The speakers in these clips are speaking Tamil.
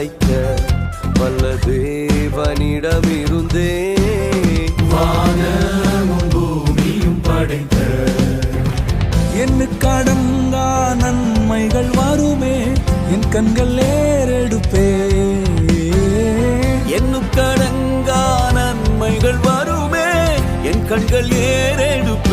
படைத்த வல்ல தேவனிடமிருந்தே வானமும் பூமியும் படைத்த என்ன கடந்தா நன்மைகள் வருமே என் கண்கள் ஏறெடுப்பே. என்ன கடங்கா நன்மைகள் வருமே என் கண்கள் ஏறெடுப்பே.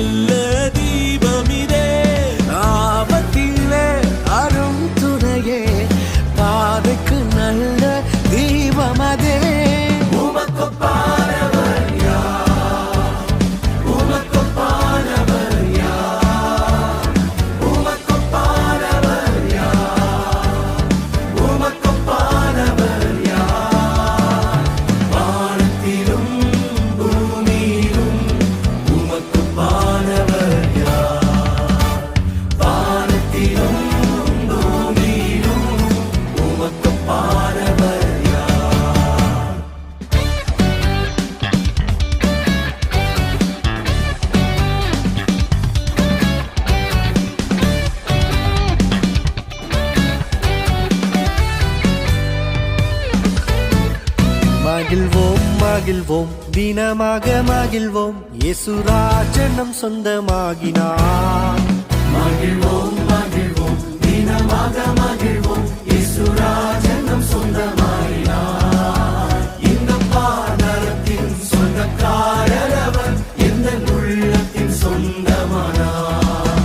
love. மகிழ்வோம். இயேசுராஜனம் சொந்தமாகினார். மகிழ்வோம் மகிழ்வோம் தினமாக மகிழ்வோம். இயேசுராஜனம் சொந்தமாகினார். இந்த பாதாளத்தின் சொந்தக்காரர் அவர் எந்த உள்ளத்தின் சொந்தமானார்.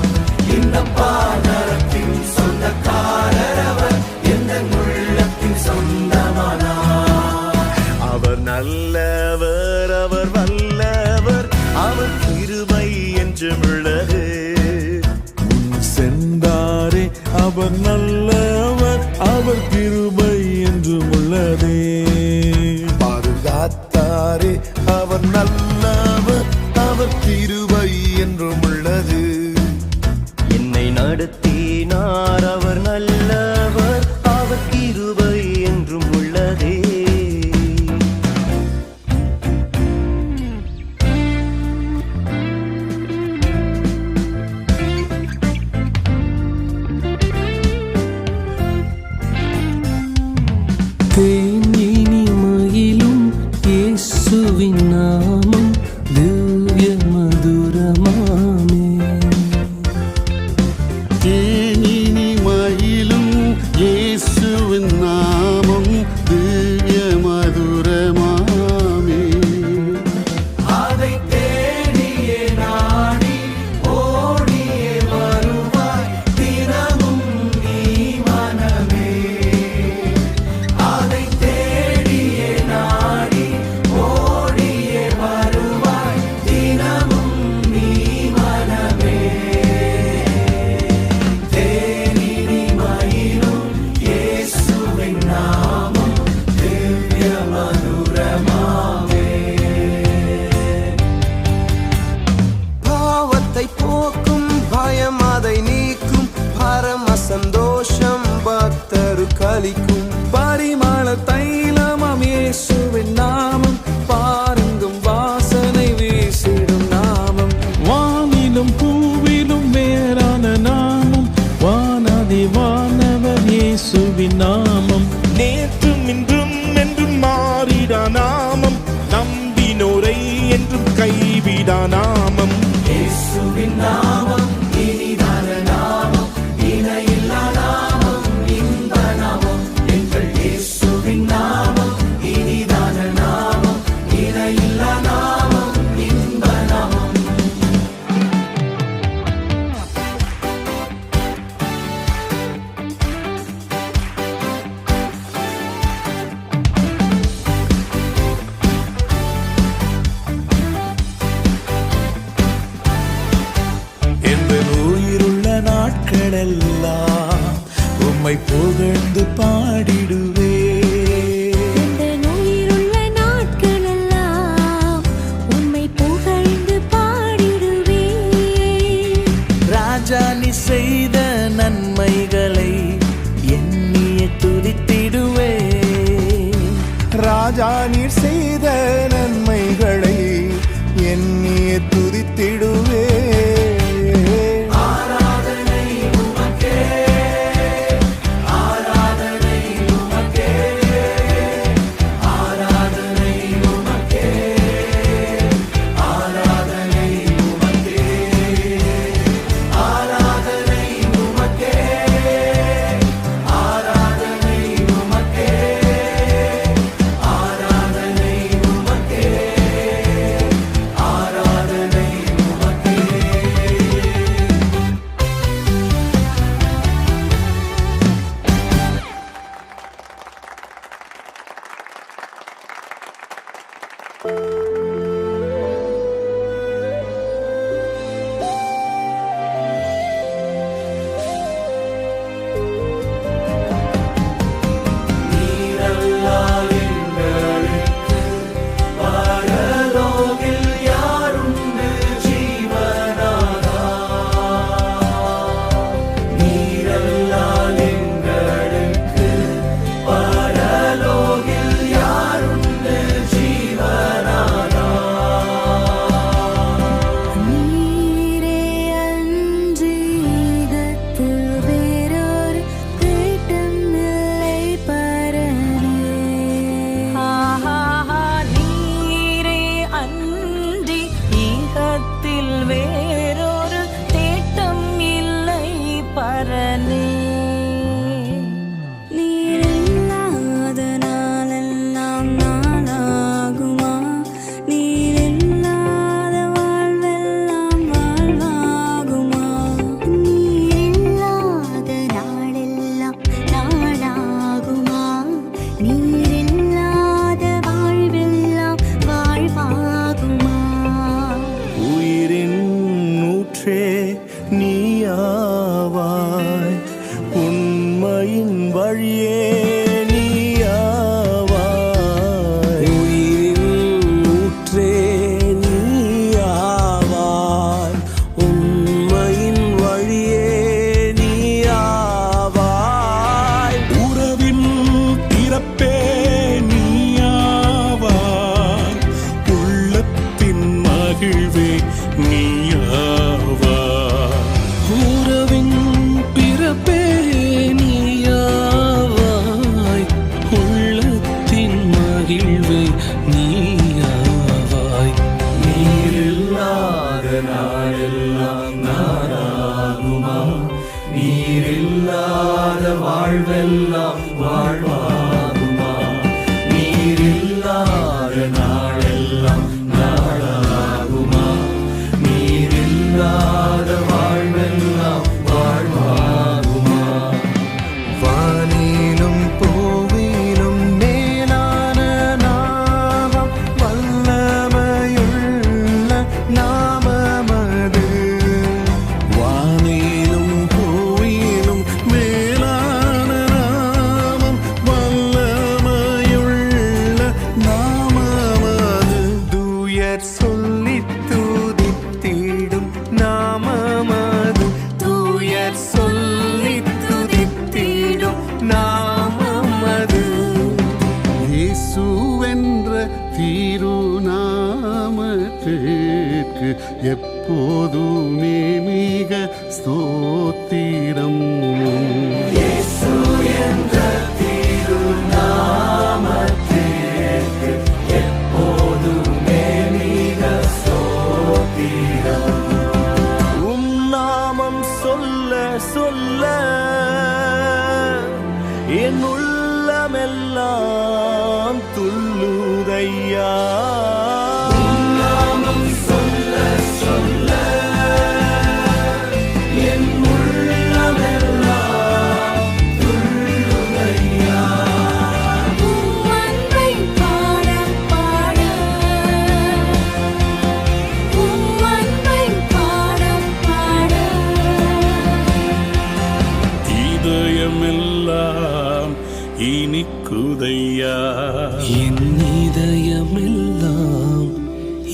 இந்த பாதாளத்தின் சொந்தக்காரர் அவர் எந்த உள்ளத்தின் சொந்தமானார். அவர் நல்லவர் அவர் வல்ல நெஞ்சமிழகே உன் சென்றாரே அவர் நல்லவர் அவர் திருபை என்றும் உள்ளதே. பாதுகாத்தாரே அவர் நல்ல Manurema. நாமம். இயேசுவின் நாமம். ராஜா நீர் செய்த நன்மைகளை எண்ணிய துதித்திடும். நாளெல்லாம் நாராகுமா நீரில்லாத வாழ்வெல்லாம் வாழ் கரத்திற்கு எப்போதுமே மிக ஸ்தோத்திரம்.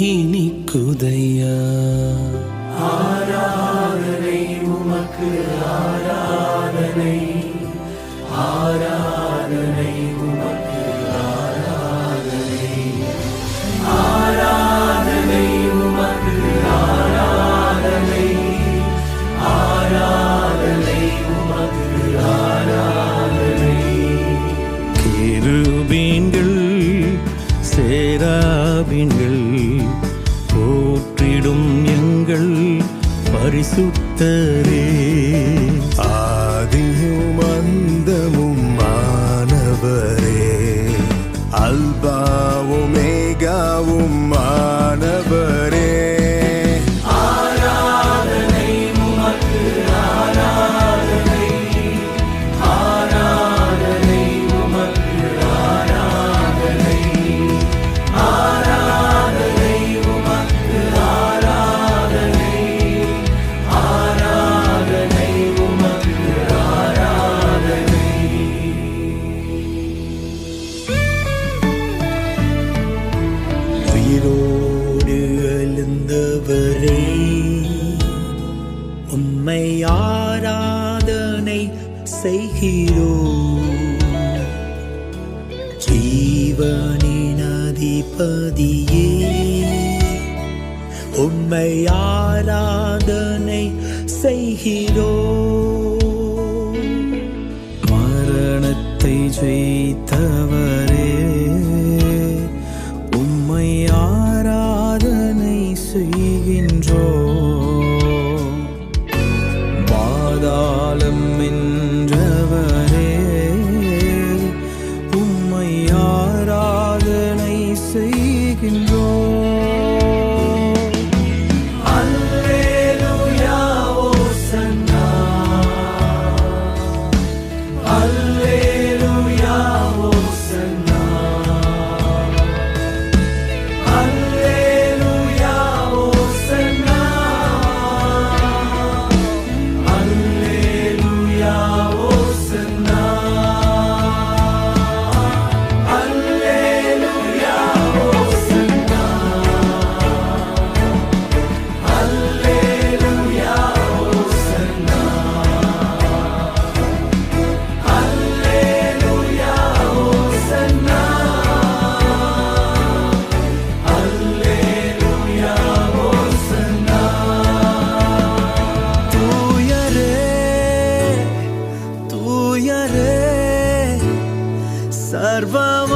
இனிக்குதையா கேருபீன்கள் சேராபீன்கள் பரிசுத்தரே. ஜீவனின் உண்மை ஆராதனை செய்கிறோ. மரணத்தை ஜெயித்தவர் carvão.